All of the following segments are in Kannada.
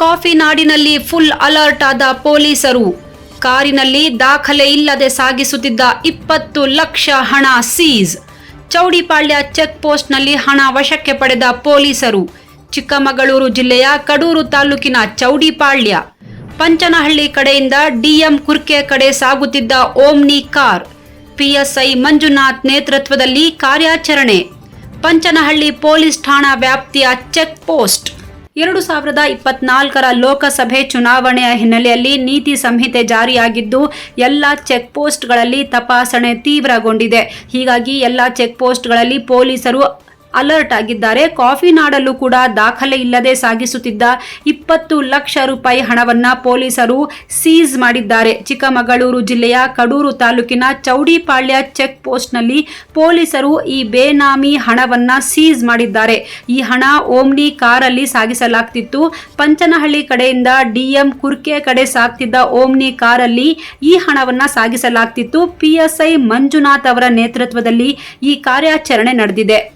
ಕಾಫಿ ನಾಡಿನಲ್ಲಿ ಫುಲ್ ಅಲರ್ಟ್ ಆದ ಪೊಲೀಸರು. ಕಾರಿನಲ್ಲಿ ದಾಖಲೆ ಇಲ್ಲದೆ ಸಾಗಿಸುತ್ತಿದ್ದ ಇಪ್ಪತ್ತು ಲಕ್ಷ ಹಣ ಸೀಸ್ ಚೌಡಿಪಾಳ್ಯ ಚೆಕ್ ಪೋಸ್ಟ್ನಲ್ಲಿ ಹಣ ವಶಕ್ಕೆ ಪಡೆದ ಪೊಲೀಸರು. ಚಿಕ್ಕಮಗಳೂರು ಜಿಲ್ಲೆಯ ಕಡೂರು ತಾಲೂಕಿನ ಚೌಡಿಪಾಳ್ಯ. ಪಂಚನಹಳ್ಳಿ ಕಡೆಯಿಂದ ಡಿಎಂ ಕುರ್ಕೆ ಕಡೆ ಸಾಗುತ್ತಿದ್ದ ಓಮ್ನಿ ಕಾರ್. ಪಿಎಸ್ಐ ಮಂಜುನಾಥ್ ನೇತೃತ್ವದಲ್ಲಿ ಕಾರ್ಯಾಚರಣೆ. ಪಂಚನಹಳ್ಳಿ ಪೊಲೀಸ್ ಠಾಣಾ ವ್ಯಾಪ್ತಿಯ ಚೆಕ್ ಪೋಸ್ಟ್. ಎರಡು ಸಾವಿರದ ಇಪ್ಪತ್ನಾಲ್ಕರ ಲೋಕಸಭೆ ಚುನಾವಣೆಯ ಹಿನ್ನೆಲೆಯಲ್ಲಿ ನೀತಿ ಸಂಹಿತೆ ಜಾರಿಯಾಗಿದ್ದು, ಎಲ್ಲ ಚೆಕ್ ಪೋಸ್ಟ್ಗಳಲ್ಲಿ ತಪಾಸಣೆ ತೀವ್ರಗೊಂಡಿದೆ. ಹೀಗಾಗಿ ಎಲ್ಲ ಚೆಕ್ ಪೋಸ್ಟ್ಗಳಲ್ಲಿ ಪೊಲೀಸರು ಅಲರ್ಟ್ ಆಗಿದ್ದಾರೆ. ಕಾಫಿ ನಾಡಲ್ಲೂ ಕೂಡ ದಾಖಲೆ ಇಲ್ಲದೆ ಸಾಗಿಸುತ್ತಿದ್ದ ಇಪ್ಪತ್ತು ಲಕ್ಷ ರೂಪಾಯಿ ಹಣವನ್ನ ಪೊಲೀಸರು ಸೀಸ್ ಮಾಡಿದ್ದಾರೆ. ಚಿಕ್ಕಮಗಳೂರು ಜಿಲ್ಲೆಯ ಕಡೂರು ತಾಲೂಕಿನ ಚೌಡಿಪಾಳ್ಯ ಚೆಕ್ ಪೋಸ್ಟ್ನಲ್ಲಿ ಪೊಲೀಸರು ಈ ಬೇನಾಮಿ ಹಣವನ್ನ ಸೀಸ್ ಮಾಡಿದ್ದಾರೆ. ಈ ಹಣ ಓಮ್ನಿ ಕಾರಲ್ಲಿ ಸಾಗಿಸಲಾಗ್ತಿತ್ತು. ಪಂಚನಹಳ್ಳಿ ಕಡೆಯಿಂದ ಡಿಎಂ ಕುರ್ಕೆ ಕಡೆ ಸಾಗ್ತಿದ್ದ ಓಮ್ನಿ ಕಾರಲ್ಲಿ ಈ ಹಣವನ್ನ ಸಾಗಿಸಲಾಗ್ತಿತ್ತು. ಪಿಎಸ್ಐ ಮಂಜುನಾಥ್ ಅವರ ನೇತೃತ್ವದಲ್ಲಿ ಈ ಕಾರ್ಯಾಚರಣೆ ನಡೆದಿದೆ.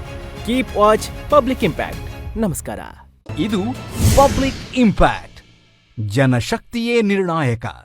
ಕೀಪ್ ವಾಚ್ ಪಬ್ಲಿಕ್ ಇಂಪ್ಯಾಕ್ಟ್ ನಮಸ್ಕಾರ. ಇದು ಪಬ್ಲಿಕ್ ಇಂಪ್ಯಾಕ್ಟ್ ಜನಶಕ್ತಿಯೇ ನಿರ್ಣಾಯಕ.